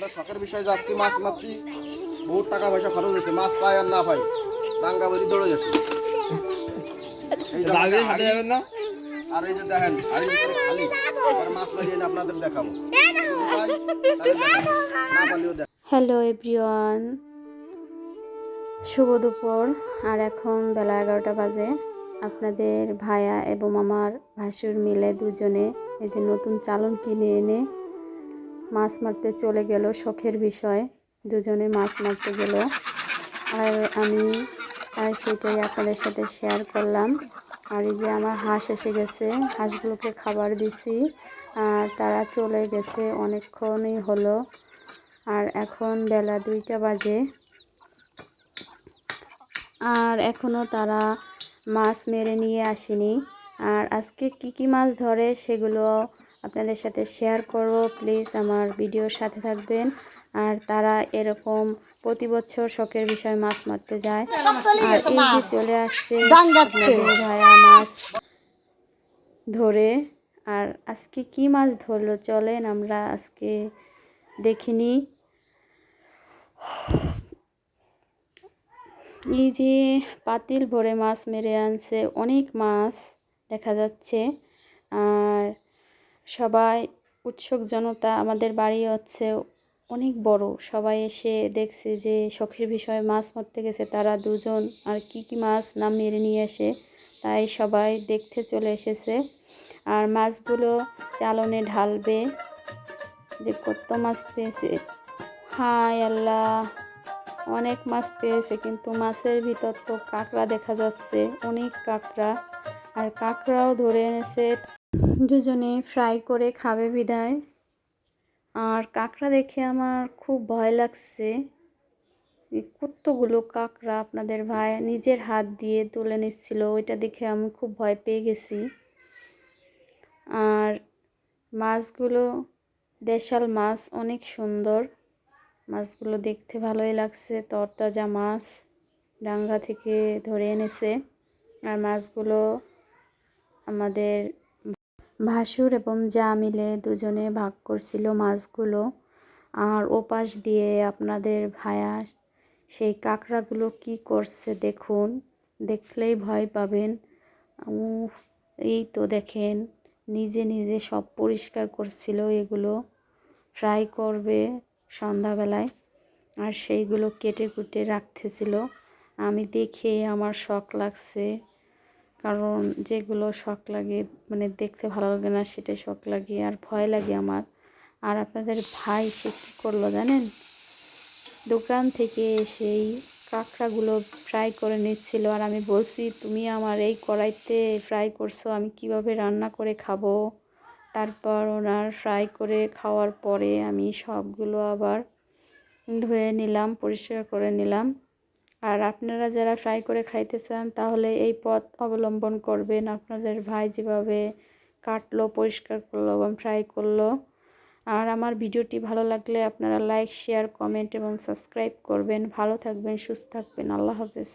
আমরা শখের বিষয়ে যাচ্ছি মাছ মারতি বহুত টাকা পয়সা খরচ হয়েছে মাছ পাই আর না পাই। ডাঙ্গা বলি দৌড়ে গেছে আর এই যে দেখেন আর খালি। মাছ মারিয়ে আপনাদের দেখাবো। Hello everyone. শুভ দুপুর। আর এখন বেলা এগারোটা বাজে। আপনাদের ভাইয়া এবং আমার ভাসুর মিলে দুজনে এই যে নতুন চালন কিনে এনে মাছ মারতে চলে গেল শখের বিষয়। দুজনে মাছ মারতে গেল। আর আমি আর সেটাই আপনাদের সাথে শেয়ার করলাম। আর এই যে আমার হাঁস এসে গেছে, হাঁসগুলোকে খাবার দিছি। আর তারা চলে গেছে, অনেকক্ষণই হলো। আর এখন বেলা দুইটা বাজে। আর এখনও তারা মাছ মেরে নিয়ে আসেনি। আর আজকে কি কি মাছ ধরে সেগুলো আপনাদের সাথে শেয়ার করব। প্লিজ আমার ভিডিওর সাথে থাকবেন। আর তারা এরকম প্রতি বছর শখের বিষয় মাছ মারতে যায়। আর এই যে চলে আসছে ভাইয়া মাছ ধরে। আর আজকে কি মাছ ধরলো চলেন আমরা আজকে দেখিনি এই যে পাতিল ভরে মাছ মেরে আনছে অনেক মাছ দেখা যাচ্ছে। আর সবাই উৎসুক জনতা, আমাদের বাড়ি হচ্ছে অনেক বড়। সবাই এসে দেখছে যে শখের বিষয়ে মাছ মারতে গেছে, তারা দুজন। আর কি কি মাছ না মেরে নিয়ে আসে তাই সবাই দেখতে চলে এসেছে। আর মাছগুলো চালনে ঢালবে। যে কত মাছ পেয়েছে। হায় আল্লাহ, অনেক মাছ পেয়েছে, কিন্তু মাছের ভিতর তো কাঁকড়া দেখা যাচ্ছে, অনেক কাঁকড়া। আর কাঁকড়াও ধরে এনেছে। দুজনে ফ্রাই করে খাবে বিদায়। আর কাঁকড়া দেখে আমার খুব ভয় লাগছে। কতগুলো কাঁকড়া আপনাদের ভাই নিজের হাত দিয়ে তুলে নিচ্ছিল, ওইটা দেখে আমি খুব ভয় পেয়ে গেছি। আর মাছগুলো, দেশাল মাছ অনেক সুন্দর। মাছগুলো দেখতে ভালোই লাগছে, তরতাজা মাছ ডাঙ্গা থেকে ধরে এনেছে। আর মাছগুলো আমাদের ভাসুর এবং যা মিলে দুজনে ভাগ করছিল মাছগুলো। আর ওপাশ দিয়ে আপনাদের ভায়া, সেই কাঁকড়াগুলো কি করছে দেখুন। দেখলেই ভয় পাবেন। এই তো দেখেন, নিজে নিজে সব পরিষ্কার করছিল এগুলো। ফ্রাই করবে সন্ধ্যাবেলায়। আর সেইগুলো কেটে কুটে রাখতেছিল। আমি দেখে আমার শখ লাগছে। কারণ যেগুলো শখ লাগে মানে দেখতে ভালো লাগে না, সেটাই শখ লাগে আর ভয় লাগে আমার। আর আপনাদের ভাই সে কী করল জানেন? দোকান থেকে সেই কাঁকড়াগুলো ফ্রাই করে নিচ্ছিল আর আমি বলছি, তুমি আমার এই কড়াইতে ফ্রাই করছ, আমি কীভাবে রান্না করে খাব? তারপর ওনার ফ্রাই করে খাওয়ার পরে আমি সবগুলো আবার ধুয়ে নিলাম, পরিষ্কার করে নিলাম। আর আপনারা যারা ফ্রাই করে খাইতে চান তাহলে এই পথ অবলম্বন করবেন। আপনাদের ভাই যেভাবে কাটলো, পরিষ্কার করল এবং ফ্রাই করল। আর আমার ভিডিওটি ভালো লাগলে আপনারা লাইক শেয়ার কমেন্ট এবং সাবস্ক্রাইব করবেন। ভালো থাকবেন, সুস্থ থাকবেন। আল্লাহ হাফেজ।